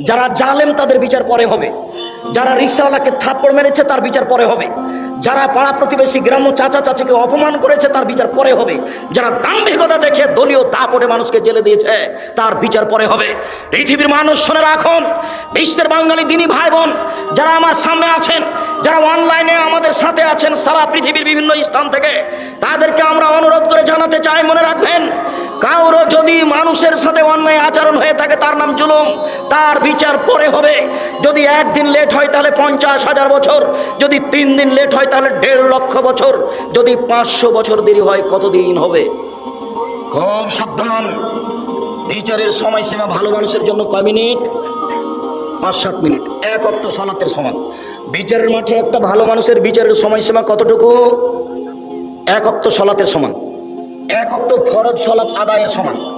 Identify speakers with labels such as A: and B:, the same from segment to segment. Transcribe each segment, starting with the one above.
A: যারা জালেম তাদের বিচার পরে হবে। যারা রিক্সাওয়ালাকে থাপ্পড় মেরেছে তার বিচার পরে হবে। যারা পাড়া প্রতিবেশী, গ্রাম্য চাচা চাচিকে অপমান করেছে তার বিচার পরে হবে। যারা দাম্ভিকতা দেখে দলীয় দাপটে মানুষকে জেলে দিয়েছে, তার বিচার পরে হবে। পৃথিবীর মানুষ শুনে রাখুন, বিশ্বের বাঙালি দিনী ভাই বোন যারা আমার সামনে আছেন, যারা অনলাইনে আমাদের সাথে আছেন সারা পৃথিবীর বিভিন্ন স্থান থেকে, তাদেরকে আমরা অনুরোধ করে জানাতে চাই, মনে রাখবেন কারও যদি মানুষের সাথে অন্যায় আচরণ থাকে তার নাম জুলুম। তার বিচার পরে হবে। যদি একদিন লেট হয় তাহলে পঞ্চাশ হাজার বছর। যদি তিন দিন লেট হয় তাহলে দেড় লক্ষ বছর। যদি পাঁচশো বছর দেরি হয় কতদিন হবে? খুব সাবধান। বিচারের সময়সীমা ভালো মানুষের জন্য কয় মিনিট? পাঁচ সাত মিনিট। এক অক্ত সলাতের সমান। বিচারের মাঠে একটা ভালো মানুষের বিচারের সময়সীমা কতটুকু? এক অক্ত সলাতের সমান। এক অক্ত ফরজ সলাত আদায়ের সমান।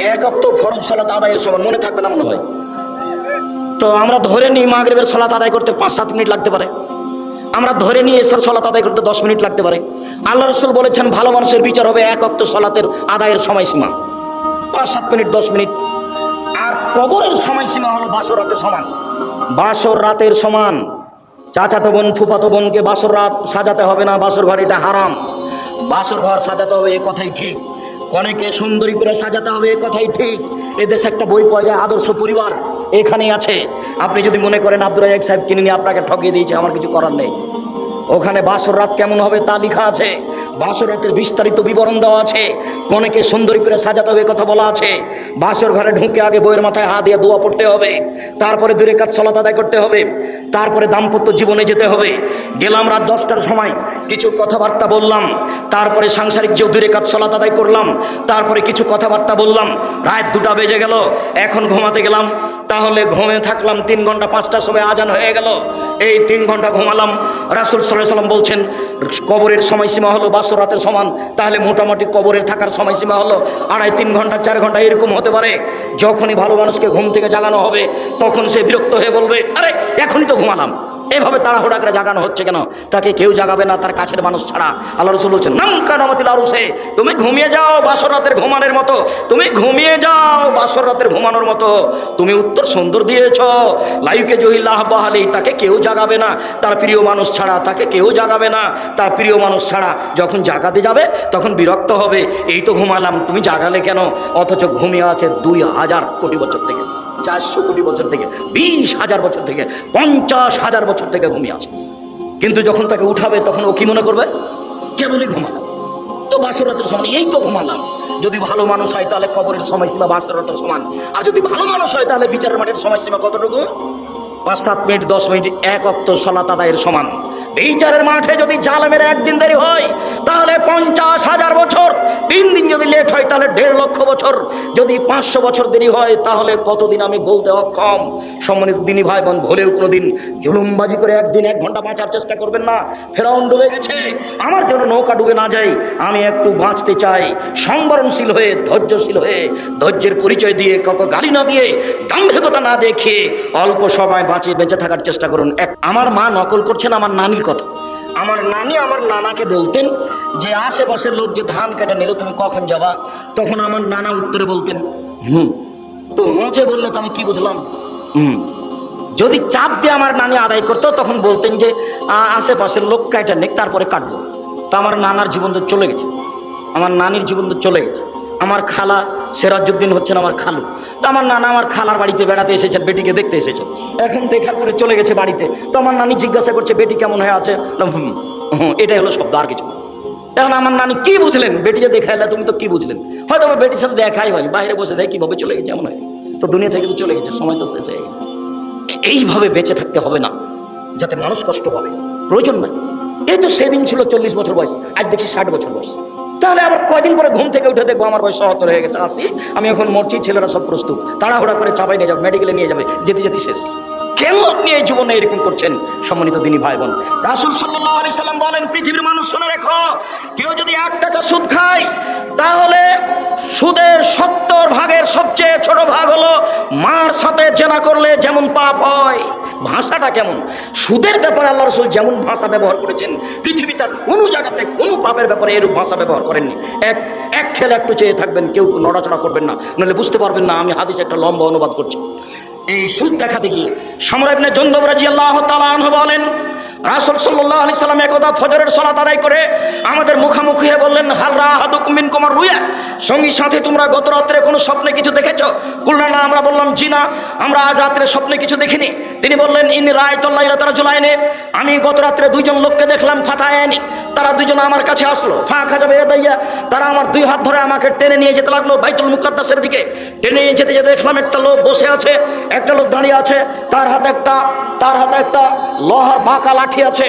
A: এক অক্ত ফরজ সলাত আদায়ের সমান মনে থাকবে না মনে হয়। তো আমরা ধরে নিই মাগরিবের সলাত আদায় করতে পাঁচ সাত মিনিট লাগতে পারে। আমরা ধরে নিই এসার সলাত আদায় করতে দশ মিনিট লাগতে পারে। আল্লাহ রসুল বলেছেন, ভালো মানুষের বিচার হবে এক অক্ত সলাতের আদায়ের সময়সীমা। পাঁচ সাত মিনিট, দশ মিনিট। আর কবরের সময়সীমা হলো বাসর রাতের সমান। বাসর রাতের সমান। চাচাতো বোন, ফুফাতো বোনকে বাসর রাত সাজাতে হবে না, বাসর ঘর এটা হারাম। বাসর ঘর সাজাতে হবে, এ কথাই ঠিক। কনেকে সুন্দরী করে সাজাতে হবে কথাই ঠিক। এদেশে একটা বই পাওয়া যায়, আদর্শ পরিবার। এখানেই আছে। আপনি যদি মনে করেন আব্দুল রাজাক সাহেব কিনে নিয়ে আপনাকে ঠকিয়ে দিয়েছে, আমার কিছু করার নেই। ওখানে বাসর রাত কেমন হবে তা লেখা আছে। বাসর রাতের বিস্তারিত বিবরণ দেওয়া আছে। কনেকে সুন্দরী করে সাজাতে হবে কথা বলা আছে। বাসর ঘরে ঢুকে আগে বইয়ের মাথায় হাত দিয়ে দোয়া পড়তে হবে। তারপরে দূরে কাজ সলাত আদায় করতে হবে। তারপরে দাম্পত্য জীবনে যেতে হবে। গেলাম রাত দশটার সময়। কিছু কথাবার্তা বললাম, তারপরে সাংসারিক যে দূরে কাজ সলাত আদায় করলাম, তারপরে কিছু কথাবার্তা বললাম, রাত দুটা বেজে গেল, এখন ঘুমাতে গেলাম, তাহলে ঘুমে থাকলাম তিন ঘণ্টা পাঁচটার সময় আজান হয়ে গেল। এই তিন ঘণ্টা ঘুমালাম, রাসুল সাল্লাহ সাল্লাম বলছেন, কবরের সময়সীমা হলো বাসর রাতের সমান, তাহলে মোটামুটি কবরের থাকার সময়সীমা হলো আড়াই তিন ঘণ্টা, চার ঘণ্টা এরকম হতে পারে। যখনই ভালো মানুষকে ঘুম থেকে জাগানো হবে, তখন সে বিরক্ত হয়ে বলবে, আরে, এখনই তো ঘুমালাম। এভাবে তাড়াহুড়া করে জাগানো হচ্ছে কেন? তাকে কেউ জাগাবে না, তার কাছের মানুষ ছাড়া। আল্লাহ রসুল বলছেন নামকা নামাতিল আরুসে তুমি ঘুমিয়ে যাও বাসর রাতের ঘুমানোর মতো, তুমি ঘুমিয়ে যাও বাসর রাতের ঘুমানোর মতো। তুমি উত্তর সুন্দর দিয়েছ। লাইকে জহিল্লাহ বাহালি তাকে কেউ জাগাবে না। তার প্রিয় মানুষ ছাড়া তাকে কেউ জাগাবে না। তার প্রিয় মানুষ ছাড়া যখন জাগাতে যাবে, তখন বিরক্ত হবে। এই তো ঘুমালাম, তুমি জাগালে কেন? অথচ ঘুমিয়ে আছে দুই হাজার কোটি বছর থেকে। চারশো কোটি বছর থেকে, বিশ হাজার বছর থেকে, পঞ্চাশ হাজার বছর থেকে ঘুমিয়ে আছে। কিন্তু যখন তাকে উঠাবে, তখন ও কি মনে করবে? কেবলই ঘুমালাম তো বাসরাতের সমান এই তো ঘুমালাম। যদি ভালো মানুষ হয়, তাহলে কবরের সময়সীমা বাসরাতের সমান। আর যদি ভালো মানুষ হয়, তাহলে বিচারের মাঠের সময়সীমা কতটুকু? পাঁচ, সাত মিনিট, দশ মিনিট, এক অক্ত সলাত আদায়ের সমান। বিচারের মাঠে যদি জাল জালেমের একদিন দেরি হয় তাহলে পঞ্চাশ হাজার বছর, তিন দিন যদি লেট হয়, তাহলে দেড় লক্ষ বছর। যদি পাঁচশো বছর দেরি হয়, তাহলে কতদিন আমি বলতে অক্ষম? সম্মানিত দিনী ভাই বোন ভুলেও কোনোদিন জুলুমবাজি করে একদিন এক ঘণ্টা বাঁচার চেষ্টা করবেন না। ফেরাউন ডুবে গেছে। আমার জন্য নৌকা ডুবে না যায়, আমি একটু বাঁচতে চাই। সংবরণশীল হয়ে, ধৈর্যশীল হয়ে, ধৈর্যের পরিচয় দিয়ে, কাউকে গালি না দিয়ে, দাম্ভিকতা না দেখিয়ে অল্প সময় বাঁচিয়ে বেঁচে থাকার চেষ্টা করুন। এক আমার মা নকল করছেন আমার নানির কথা। আমার নানি আমার নানাকে বলতেন যে আশেপাশের লোক যে ধান কেটে নিল তুমি কখন যাবা? তখন আমার নানা উত্তরে বলতেন হুম তো মজে বললে তো আমি কি বুঝলাম? হুম। যদি চাপ দিয়ে আমার নানি আদায় করতো তখন বলতেন যে আশেপাশের লোক কেটে নেক তারপরে কাটবো। তা আমার নানার জীবন তো চলে গেছে। আমার নানির জীবন তো চলে গেছে। আমার খালা সেরাজুদ্দিন হচ্ছেন আমার খালু। তো আমার নানা আমার খালার বাড়িতে বেড়াতে এসেছেন, বেটিকে দেখতে এসেছেন। এখন দেখার পরে চলে গেছে বাড়িতে। তো আমার নানি জিজ্ঞাসা করছে, বেটি কেমন হয়ে আছে? এটাই হলো শব্দ, আর কিছু এখন আমার নানি কি বুঝলেন? বেটি যে দেখা এলে তুমি তো কি বুঝলেন? হয়তো আমার বেটির সাথে দেখাই হয়নি, বাইরে বসে দেয় কীভাবে চলে গেছে, এমন হয় তো দুনিয়া থেকে চলে গেছে, সময় তো শেষ হয়ে গেছে। এইভাবে বেঁচে থাকতে হবে না, যাতে মানুষ কষ্ট পাবে। প্রয়োজন নাই। এই তো সেদিন ছিল চল্লিশ বছর বয়স, আজ দেখছি ষাট বছর বয়স। তাহলে আবার কয়দিন পরে ঘুম থেকে উঠে দেখব আমার বয়স সহত্তর হয়ে গেছে। আসি, আমি এখন মরছি, ছেলেরা সব প্রস্তুত। তাড়াহুড়া করে চাপাই নিয়ে যাবে, মেডিকেলে নিয়ে যাবে, যেতে যেতে শেষ। কেন আপনি এই জীবনে এরকম করছেন? সম্মানিত দিনী ভাই বোন রাসুল সাল্লাহ সাল্লাম বলেন, পৃথিবীর মানুষ শুনে রেখো, কেউ যদি এক টাকা সুদ খায়, তাহলে সুদের সত্তর ভাগের সবচেয়ে ছোট ভাগ হলো মার সাথে জেনা করলে যেমন পাপ হয়। ভাষাটা কেমন? সুদের ব্যাপারে আল্লাহ রসুল যেমন ভাষা ব্যবহার করেছেন, পৃথিবী তার কোনো জায়গাতে কোনো পাপের ব্যাপারে এরূপ ভাষা ব্যবহার করেননি। এক এক খেলে একটু চেয়ে থাকবেন, কেউ নড়াচড়া করবেন না। নাহলে বুঝতে পারবেন না, আমি হাদিসে একটা লম্বা অনুবাদ করছি। এই সুদ দেখা দেখি সমরাবনে জন্দবরাজি আল্লাহ তালা বলেন রাসুল সাল্লাহ আলি সাল্লাম একদা ফজরের সলাত আদায় করে আমাদের মুখামুখি হয়ে বললেন হালরা হাদুকুমিন কুমার রুয়া সঙ্গী সাথে, তোমরা গত রাত্রে কোনো স্বপ্নে কিছু দেখেছ? কুলনা, না, আমরা বললাম, জি না, আমরা আজ রাত্রে স্বপ্নে কিছু দেখিনি। তিনি বললেন ইন রায় তল্লাইরা তারা জুলাইনে আমি গত রাত্রে দুইজন লোককে দেখলাম ফাতায়নি। তারা দুজন আমার কাছে আসলো। ফাঁকা যাবে দাইয়া। তারা আমার দুই হাত ধরে আমাকে টেনে নিয়ে যেতে লাগল বাইতুল মুকাদ্দাসের দিকে। টেনে নিয়ে যেতে যেতে দেখলাম একটা লোক বসে আছে, একটা লোক দাঁড়িয়ে আছে, তার হাতে একটা, তার হাতে একটা লোহার বাঁকা লাঠি আছে।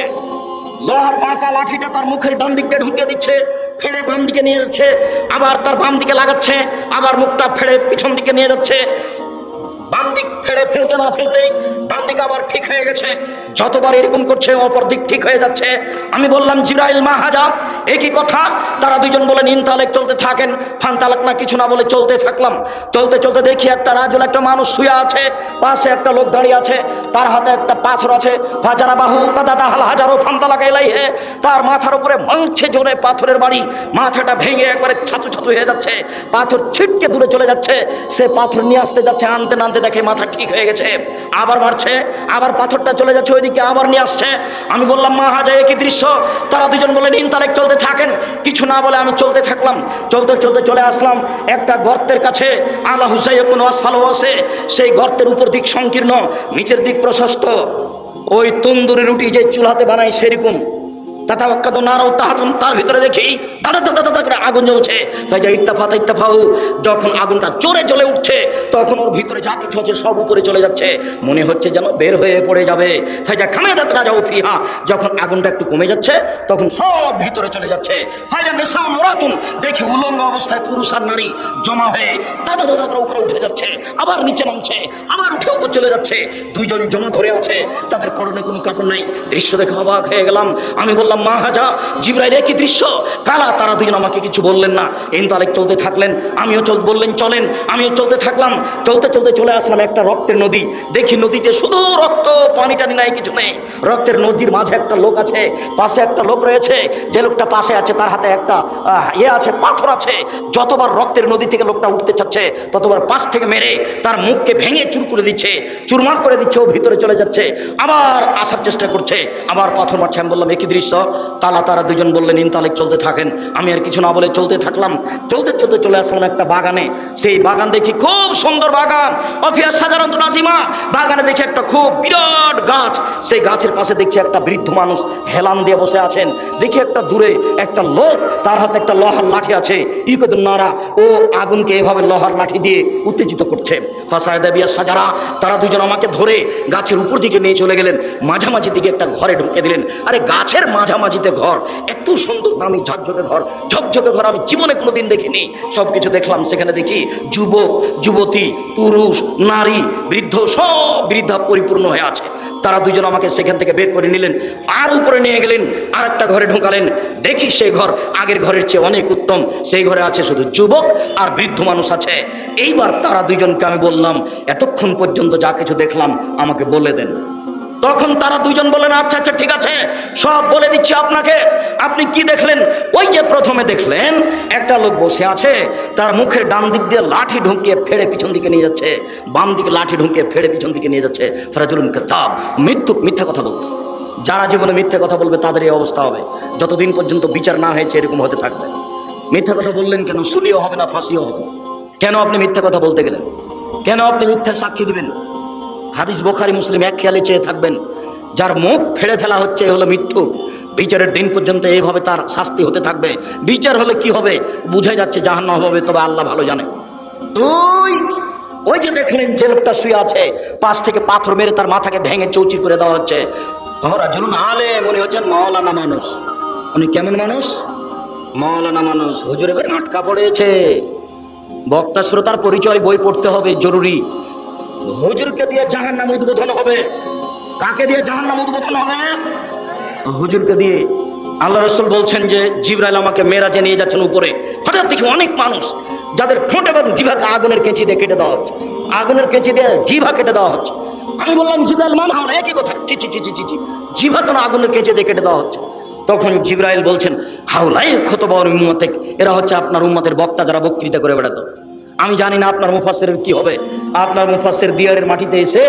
A: লোহার বাঁকা লাঠিটা তার মুখের ডান দিক দিয়ে ঢুকিয়ে দিচ্ছে ফেড়ে বাম দিকে নিয়ে যাচ্ছে, আবার তার বাম দিকে লাগাচ্ছে, আবার মুখটা ফেড়ে পিছন দিকে নিয়ে যাচ্ছে। বাম দিক ফেড়ে ফেলতে না ফেলতেই বাম দিক আবার ঠিক হয়ে গেছে। যতবার এরকম করছে, অপর দিক ঠিক হয়ে যাচ্ছে। আমি বললাম, জিরাইল মাহাজা একই কথা? তারা দুজন বলেন ইনতালেক চলতে থাকেন। ফানতালেক না, কিছু না বলে চলতে থাকলাম। চলতে চলতে দেখি একটা রাজুল, একটা মানুষ শুয়ে আছে। পাশে একটা লোক দাঁড়িয়ে আছে। তার হাতে একটা পাথর আছে। হাজারা বাহু দাদা দাহাল হাজারো ফান্তালাক এলাই হে তার মাথার উপরে মাংছে জোরে পাথরের বাড়ি। মাথাটা ভেঙে একবারে ছাতু ছাতু হয়ে যাচ্ছে। পাথর ছিটকে দূরে চলে যাচ্ছে। সে পাথর নিয়ে আসতে যাচ্ছে, আনতে নানতে দেখে মাথা ঠিক হয়ে গেছে। আবার মারছে আবার পাথরটা চলে যাচ্ছে, ওইদিকে আবার নিয়ে আসছে। আমি বললাম, মা হাজা একই দৃশ্য। তারা দুজন বলেন ইনতালেক চলতে থাকেন। কিছু না বলে আমি চলতে থাকলাম। চলতে চলতে চলে আসলাম। একটা গর্তের কাছে আল্লাহ হুসাই কোনো আসফালো আছে। সেই গর্তের উপর দিক সংকীর্ণ, নিচের দিক প্রশস্ত। ওই তন্দুরি রুটি যে চুলাতে বানাই সেরকম। তাতা তার ভিতরে দেখি আগুন জ্বলছে। যা ইত্তাফাত ইত্তাফাউ যখন আগুনটা জোরে জ্বলে উঠছে, তখন ওর ভিতরে যা কিছু আছে সব উপরে চলে যাচ্ছে। মনে হচ্ছে যেন বের হয়ে পড়ে যাবে। তাই যা খামে দাত রাজা ফিহা, যখন আগুনটা একটু কমে যাচ্ছে, তখন সব ভিতরে চলে যাচ্ছে। ফাইজা নেশা নরাতুন দেখি উলঙ্গ অবস্থায় পুরুষ আর নারী জমা হয়ে দাদা দাদা করে উপরে উঠে যাচ্ছে, আবার নিচে নামছে, আবার উঠে উপর চলে যাচ্ছে। দুইজন জমা ধরে আছে, তাদের পরনে কোনো কাপড় নাই। দৃশ্য দেখে অবাক হয়ে গেলাম। আমি বললাম মা হাজা জিব্রাইল একই দৃশ্য? কালা, তারা দুজন আমাকে কিছু বললেন না। ইনতালেক চলতে থাকলেন, আমিও চল, বললেন, চলেন। আমিও চলতে থাকলাম। চলতে চলতে চলে আসলাম একটা রক্তের নদী। দেখি নদীতে শুধু রক্ত, পানি টানি নাই, কিছু নেই। রক্তের নদীর মাঝে একটা লোক আছে, পাশে একটা লোক রয়েছে। যে লোকটা পাশে আছে, তার হাতে একটা ইয়ে আছে, পাথর আছে। যতবার রক্তের নদী থেকে লোকটা উঠতে চাচ্ছে, ততবার পাশ থেকে মেরে তার মুখকে ভেঙে চুর করে দিচ্ছে, চুরমার করে দিচ্ছে, ও ভিতরে চলে যাচ্ছে। আবার আসার চেষ্টা করছে। আবার পাথর মারছে। আমি বললাম একই দৃশ্য? তালা তারা দুজন বললেন ইনতালেক চলতে থাকেন। আমি আর কিছু না বলে চলতে থাকলাম। চলতে চলতে চলে আসলাম একটা বাগানে। সেই বাগান দেখি খুব সুন্দর বাগান। অফিয়া সাজারন্ত নাজিমা। বাগানে দেখি একটা খুব বিরাট গাছ। সেই গাছের পাশে দেখছি একটা বৃদ্ধ মানুষ হেলান দিয়ে বসে আছেন। দেখি একটা দূরে একটা লোক, তার হাতে একটা লোহার লাঠি আছে। ইকদুন নারা ও আগুনকে এভাবে লোহার লাঠি দিয়ে উত্তেজিত করছে। ফাসায়দা বিয়া সাজারা, তারা দুজন আমাকে ধরে গাছের উপর দিকে নিয়ে চলে গেলেন। মাঝামাঝি দিকে একটা ঘরে ঢুকে দিলেন। আরে গাছের মাঝামাঝিতে ঘর এত সুন্দর দামি ঝকঝকে ঘর ঝকঝকে ঘর আমি জীবনে কোনোদিন দেখিনি। সব কিছু দেখলাম, সেখানে দেখি যুবক, যুবতী, পুরুষ, নারী, বৃদ্ধ, সব বৃদ্ধা পরিপূর্ণ হয়ে আছে। তারা দুজন আমাকে সেখান থেকে বের করে নিলেন, আর উপরে নিয়ে গেলেন আর একটা ঘরে ঢোকালেন। দেখি সেই ঘর আগের ঘরের চেয়ে অনেক উত্তম। সেই ঘরে আছে শুধু যুবক আর বৃদ্ধ মানুষ আছে। এইবার তারা দুজনকে আমি বললাম, এতক্ষণ পর্যন্ত যা কিছু দেখলাম, আমাকে বলে দেন। তখন তারা দুজন বলেন আচ্ছা আচ্ছা ঠিক আছে, সব বলে দিচ্ছি আপনাকে। আপনি কি দেখলেন? ওই যে প্রথমে দেখলেন, একটা লোক বসে আছে, তার মুখের ডান দিক দিয়ে লাঠি ঢুকিয়ে ফেড়ে পিছন দিকে নিয়ে যাচ্ছে, বাম দিকে লাঠি ঢুকিয়ে ফেড়ে পিছন দিকে নিয়ে যাচ্ছে, ফরাজুল তাপ মৃত্যু, মিথ্যা কথা বলতো। যারা জীবনে মিথ্যে কথা বলবে, তাদের এই অবস্থা হবে। যতদিন পর্যন্ত বিচার না হয়েছে, এরকম হতে থাকবে। মিথ্যা কথা বললেন কেন? সুলিও হবে না ফাঁসিও হবে। কেন আপনি মিথ্যা কথা বলতে গেলেন? কেন আপনি মিথ্যা সাক্ষী দিবেন? হাদিস বোখারি, মুসলিম এক খেয়ালে চেয়ে থাকবেন, যার মুখ ফেড়ে ফেলা হচ্ছে হলো মৃত্যু। বিচারের দিন পর্যন্ত এইভাবে তার শাস্তি হতে থাকবে। বিচার হলে কি হবে? বুঝে যাচ্ছে জাহান্ন হবে, তবে আল্লাহ ভালো জানে। তুই ওই যে দেখলেন যে লোকটা শুয়ে আছে, পাশ থেকে পাথর মেরে তার মাথাকে ভেঙে চৌচির করে দেওয়া হচ্ছে। জুলুন আলে মনে হচ্ছেন মৌলানা মানুষ। উনি কেমন মানুষ? মৌলানা মানুষ। হুজুর আটকা পড়েছে। বক্তা, শ্রোতার পরিচয় বই পড়তে হবে, জরুরি। হুজুরকে দিয়ে জাহান নাম উদ্বোধন হবে। কাকে দিয়ে জাহান নাম উদ্বোধন হবে? হুজুরকে দিয়ে আল্লাহ রসুল বলছেন যে, জিবরাইল আমাকে মেরাজে নিয়ে যাচ্ছেন উপরে। হঠাৎ দেখি অনেক মানুষ, যাদের ঠোঁট এবং জিভাকে আগুনের কেঁচি দিয়ে কেটে দেওয়া হচ্ছে। আগুনের কেঁচি দিয়ে জিভা কেটে দেওয়া হচ্ছে। আমি বললাম, জিব্রাইল মান আমার একই কথা। চি চি চি চি চি চি জিভা কেন আগুনের কেঁচি দিয়ে কেটে দেওয়া হচ্ছে? তখন জিব্রাইল বলছেন হাউলাই ক্ষত বড় উম্মতে এরা হচ্ছে আপনার উম্মতের বক্তা যারা বক্তৃতা করে বেড়াতো। আমি জানি না আপনার মুফাসের কি হবে। আপনার মুফাসের দিয়ারের মাটিতে এসে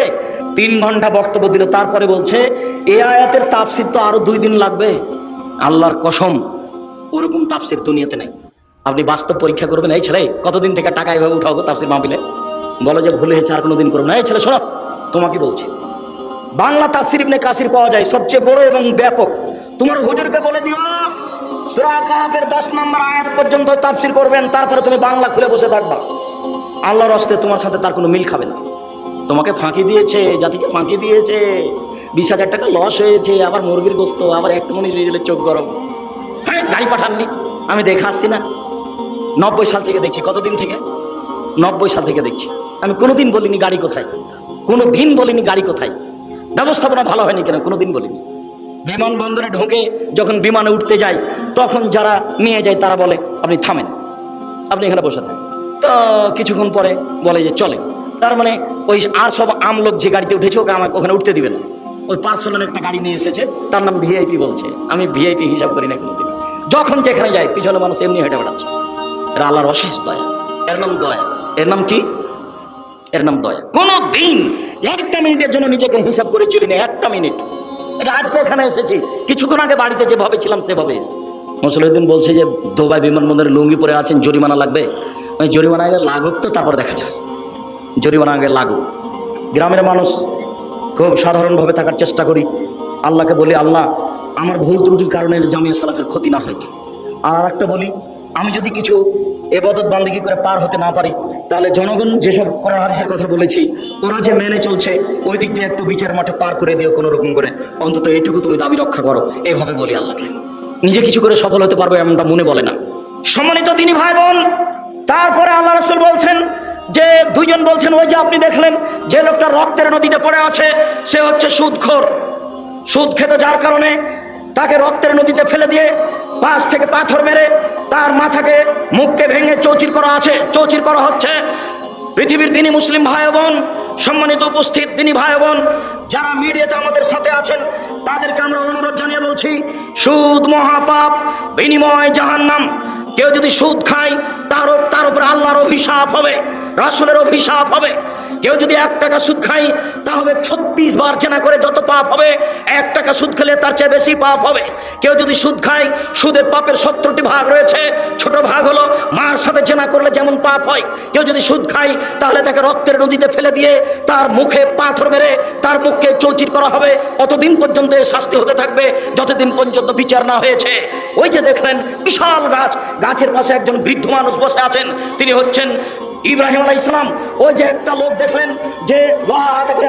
A: তিন ঘণ্টা বক্তব্য দিল, তারপরে বলছে, এ আয়াতের তাফসির তো আরও দুই দিন লাগবে। আল্লাহর কসম, ওরকম তাফসির দুনিয়াতে নেই। আপনি বাস্তব পরীক্ষা করবেন, এই ছেলে, কতদিন থেকে টাকা এভাবে উঠাবো তাফসির মাহফিলে? বলো যে, ভুল হয়েছে, আর কোনোদিন করব না। এই ছেলে, শোনো, তোমাকে বলছি, বাংলা তাফসির ইবনে কাসির পাওয়া যায় সবচেয়ে বড় এবং ব্যাপক। তোমার হুজুরকে বলে দিও কাহাফের 10 নম্বর আয়াত পর্যন্ত তাফসির করবেন, তারপরে তুমি বাংলা খুলে বসে থাকবা। আল্লাহর হস্তে তোমার সাথে তার কোনো মিল খাবে না। তোমাকে ফাঁকি দিয়েছে, জাতিকে ফাঁকি দিয়েছে, বিশ হাজার টাকা লস হয়েছে, আবার মুরগির গোস্ত, আবার একটু মনে দিয়ে দিলে চোখ গরম। হ্যাঁ গাড়ি পাঠাননি, আমি দেখে আসছি না। নব্বই সাল থেকে দেখছি, কতদিন থেকে? নব্বই সাল থেকে দেখছি। আমি কোনোদিন বলিনি গাড়ি কোথায় কোনো দিন বলিনি গাড়ি কোথায়। ব্যবস্থাপনা ভালো হয়নি কেন? কোনোদিন বলিনি। বিমানবন্দরে ঢুকে যখন বিমানে উঠতে যাই তখন যারা নিয়ে যায়, তারা বলে, আপনি থামেন। আপনি এখানে বসে থাকেন। তো কিছুক্ষণ পরে বলে যে চলে তার মানে ওই আর সব আমলোক যে গাড়িতে উঠেছে, ওকে আমাকে ওখানে উঠতে দিবে না। ওই পার্সোনাল একটা গাড়ি নিয়ে এসেছে, তার নাম ভিআইপি বলছে। আমি ভিআইপি হিসাব করি না কোনোদিন যখন যেখানে যাই পিছনে মানুষ এমনি হেঁটে বেড়াচ্ছে। এরা আল্লাহর অশেষ দয়া। এর নাম দয়া। এর নাম কি? এর নাম দয়া। কোনো দিন একটা মিনিটের জন্য নিজেকে হিসাব করে চলি না একটা মিনিট। আজকে এখানে এসেছি। কিছুক্ষণ আগে বাড়িতে যেভাবে ছিলাম, সেভাবে এসেছি। মুসলিউদ্দিন বলছে যে দুবাই বিমানবন্দরে লুঙ্গি পরে আছেন, জরিমানা লাগবে। ওই জরিমানা আগে লাগুক তো, তারপর দেখা যায় জরিমানা আগে লাগুক। গ্রামের মানুষ খুব সাধারণভাবে থাকার চেষ্টা করি। আল্লাহকে বলি, আল্লাহ, আমার ভুল ত্রুটির কারণে জামিয়া সালাফের ক্ষতি না হয়। আর একটা বলি, আমি যদি কিছু এবাদত বান্দিগি করে পার হতে না পারি তাহলে জনগণ যেসব কোরআন হাদিসের কথা বলেছি, ওরা যে মেনে চলছে, ওই দিক দিয়ে একটু বিচার মাঠে পার করে দিও কোনো রকম করে। অন্তত এইটুকু তুমি দাবি রক্ষা করো, এভাবে বলি আল্লাহকে। নিজে কিছু করে সফল হতে পারব এমনটা মনে বলে না। সম্মানিত তিনি ভাই বোন তারপরে আল্লাহ রসুল বলছেন যে, দুইজন বলছেন, ওই যে আপনি দেখলেন যে লোকটা রক্তের নদীতে পড়ে আছে, সে হচ্ছে সুদখোর। সুদ খেতে যার কারণে তাকে রক্তের নদীতে ফেলে দিয়ে পাশ থেকে পাথর মেরে তার মাথাকে মুখকে ভেঙে চৌচির করা আছে, চৌচির করা হচ্ছে। পৃথিবীর তিনি মুসলিম ভাই বোন, সম্মানিত উপস্থিত তিনি ভাই বোন, যারা মিডিয়াতে আমাদের সাথে আছেন, তাদেরকে আমরা অনুরোধ জানিয়ে বলছি, সুদ মহাপাপ, বিনিময় জাহান্নাম। কেউ যদি সুদ খায়, তার তার উপর আল্লাহর অভিশাপ হবে, রাসুলের অভিশাপ হবে। কেউ যদি এক টাকা সুদ খায়, তাহলে ছত্রিশ বার চেনা করে যত পাপ হবে, এক টাকা সুদ খেলে তার চেয়ে বেশি পাপ হবে। কেউ যদি সুদ খায়, সুদের পাপের সত্তরটি ভাগ রয়েছে। ছোট ভাগ হলো মার সাথে চেনা করলে যেমন পাপ হয়। কেউ যদি সুদ খায়, তাহলে তাকে রক্তের নদীতে ফেলে দিয়ে তার মুখে পাথর মেরে তার মুখকে চৌচির করা হবে। অতদিন পর্যন্ত শাস্তি হতে থাকবে, যতদিন পর্যন্ত বিচার না হয়েছে। ওই যে দেখলেন বিশাল গাছ, গাছের পাশে একজন বৃদ্ধ মানুষ বসে আছেন। তিনি হচ্ছেন ইব্রাহিম আলাহ ইসলাম ওই যে একটা লোক দেখলেন যে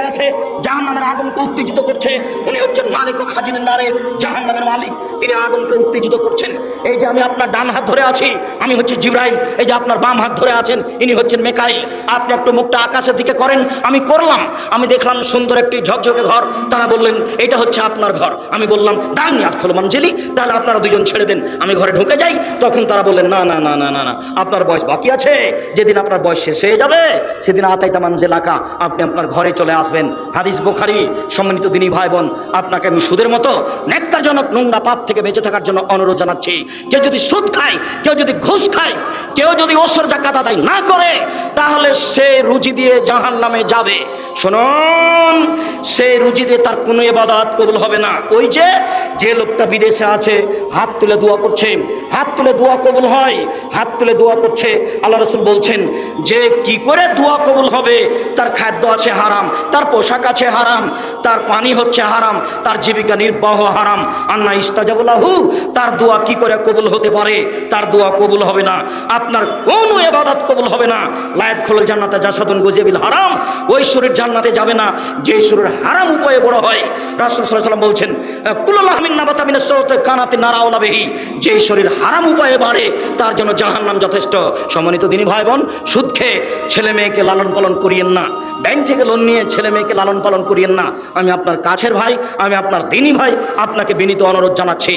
A: আছে জাহান নামের আগুনকে উত্তেজিত করছে। উনি হচ্ছেন মালিক ও খাজিনের নারে জাহান নামের মালিক। তিনি আগুনকে উত্তেজিত করছেন। এই যে আমি আপনার ডান হাত ধরে আছি, আমি হচ্ছে জিব্রাইল। এই যে আপনার বাম হাত ধরে আছেন, ইনি হচ্ছেন মেকাইল। আপনি একটু মুখটা আকাশের দিকে করেন, আমি করলাম। আমি দেখলাম সুন্দর একটি ঝকঝকে ঘর। তারা বললেন, এটা হচ্ছে আপনার ঘর। আমি বললাম দান হাত খোলো মানজেলি তাহলে আপনারা দুজন ছেড়ে দেন। আমি ঘরে ঢুকে যাই। তখন তারা বললেন, না না না না না না, আপনার বয়স বাকি আছে। যেদিন আপনার বয়স শেষ হয়ে যাবে, সেদিন আতাইতা এলাকা আপনি আপনার ঘরে চলে আসবেন। হাদিস বোখারি, সম্মানিত দিনী ভাই বোন আপনাকে আমি সুদের মতো নেককারজনক নোংরা পাপ থেকে বেঁচে থাকার জন্য অনুরোধ জানাচ্ছি। কেউ যদি সুদ খায়, কেউ যদি ঘুষ খায়, কেউ যদি ওসর জাকাত আদায় না করে, তাহলে সে রুজি দিয়ে জাহান নামে যাবে। শুনুন, সে রুজি দিয়ে তার কোনো এবাদাত কবুল হবে না। ওই যে যে লোকটা বিদেশে আছে, হাত তুলে দোয়া করছে, হাত তুলে দোয়া কবুল হয়, হাত তুলে দোয়া করছে। আল্লাহ রসুল বলছেন, যে কি করে দোয়া কবুল হবে? তার খাদ্য আছে হারাম, তার পোশাক আছে হারাম, তার পানি হচ্ছে হারাম, তার জীবিকা নির্বাহ হারাম। আন্না ইস্তাজাবুল্লাহু তার দোয়া কি করে কবুল হতে পারে? তার দোয়া কবুল হবে না, আপনার কোনো এবাদত কবুল হবে না। লায়ত খোল জান্নাতে জাসাদুন গজিবিল হারাম, ওই শরীর জান্নাতে যাবে না, যে শরীর হারাম উপায়ে বড় হয়। রাসুল সাল্লাম বলছেন কুল্লাহমিন যে শরীর হারাম উপায়ে বাড়ে, তার জন্য জাহান্নাম যথেষ্ট। সম্মানিত দিনী ভাই বোন সুদ খেয়ে ছেলে মেয়েকে লালন পালন করিয়েন না। ব্যাংক থেকে লোন নিয়ে ছেলে মেয়েকে লালন পালন করিয়েন না। আমি আপনার কাছের ভাই, আমি আপনার দিনী ভাই, আপনাকে বিনীত অনুরোধ জানাচ্ছি।